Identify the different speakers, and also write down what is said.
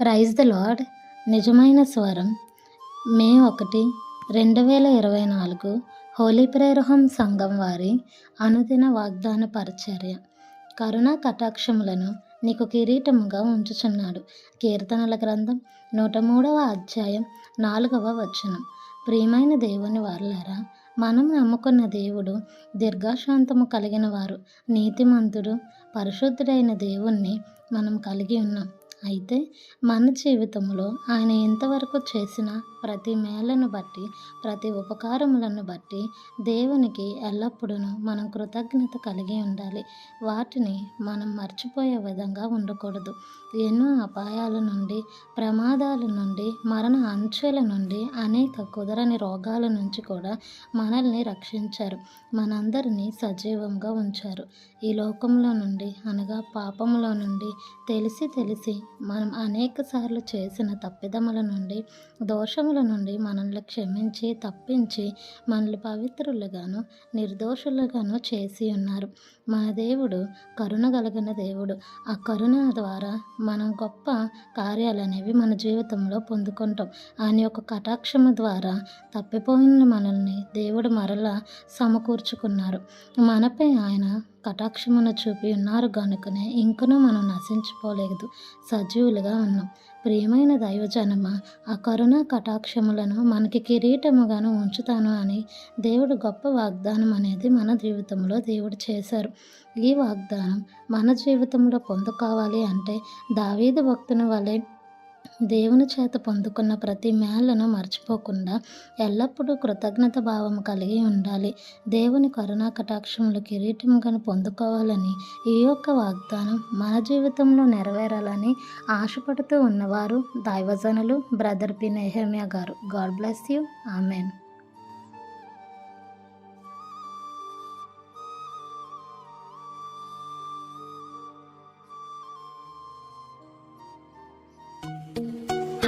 Speaker 1: Praise the lord. నిజమైన స్వరం. మే ఒకటి రెండు వేల ఇరవై నాలుగు హోలీ ప్రేరహం సంఘం వారి అనుదిన వాగ్దాన పరిచర్య. కరుణా కటాక్షములను నీకు కిరీటముగా ఉంచుచున్నాడు. కీర్తనల గ్రంథం నూట మూడవ అధ్యాయం నాలుగవ వచనం. ప్రియమైన దేవుని వారులారా మనం నమ్ముకున్న దేవుడు దీర్ఘశాంతము కలిగిన వారు నీతిమంతుడు పరిశుద్ధుడైన దేవుణ్ణి మనం కలిగి ఉన్నాం. అయితే మన జీవితంలో ఆయన ఇంతవరకు చేసిన ప్రతి మేలను బట్టి ప్రతి ఉపకారములను బట్టి దేవునికి ఎల్లప్పుడూ మనం కృతజ్ఞత కలిగి ఉండాలి. వాటిని మనం మర్చిపోయే విధంగా ఉండకూడదు. ఎన్నో అపాయాల నుండి ప్రమాదాల నుండి మరణ అంచెల నుండి అనేక కుదరని రోగాల నుంచి కూడా మనల్ని రక్షించారు. మనందరినీ సజీవంగా ఉంచారు. ఈ లోకంలో నుండి అనగా పాపంలో నుండి తెలిసి తెలిసి మనం అనేక సార్లు చేసిన తప్పిదముల నుండి దోషముల నుండి మనల్ని క్షమించి తప్పించి మనల్ని పవిత్రులుగాను నిర్దోషులుగాను చేసి ఉన్నారు. మన దేవుడు కరుణ కలిగిన దేవుడు. ఆ కరుణ ద్వారా మనం గొప్ప కార్యాలు అనేవి మన జీవితంలో పొందుకుంటాం. ఆయన యొక్క కటాక్షము ద్వారా తప్పిపోయిన మనల్ని దేవుడు మరలా సమకూర్చుకున్నారు. మనపై ఆయన కటాక్షమును చూపి ఉన్నారు కనుకనే ఇంకనూ మనం నశించుకోలేదు సజీవులుగా ఉన్నాం. ప్రియమైన దైవజనమ ఆ కరుణ కటాక్షములను మనకి కిరీటముగాను ఉంచుతాను అని దేవుడు గొప్ప వాగ్దానం అనేది మన జీవితంలో దేవుడు చేశారు. ఈ వాగ్దానం మన జీవితంలో పొందుకోవాలి అంటే దావీదు భక్తుని వలె దేవుని చేత పొందుకున్న ప్రతి మేళ్ళను మర్చిపోకుండా ఎల్లప్పుడూ కృతజ్ఞత భావం కలిగి ఉండాలి. దేవుని కరుణా కటాక్షములు కిరీటముగాను పొందుకోవాలని ఈ యొక్క వాగ్దానం మన జీవితంలో నెరవేరాలని ఆశపడుతూ ఉన్నవారు దైవజనులు బ్రదర్ పి. నెహమ్యా గారు. God bless you. Amen.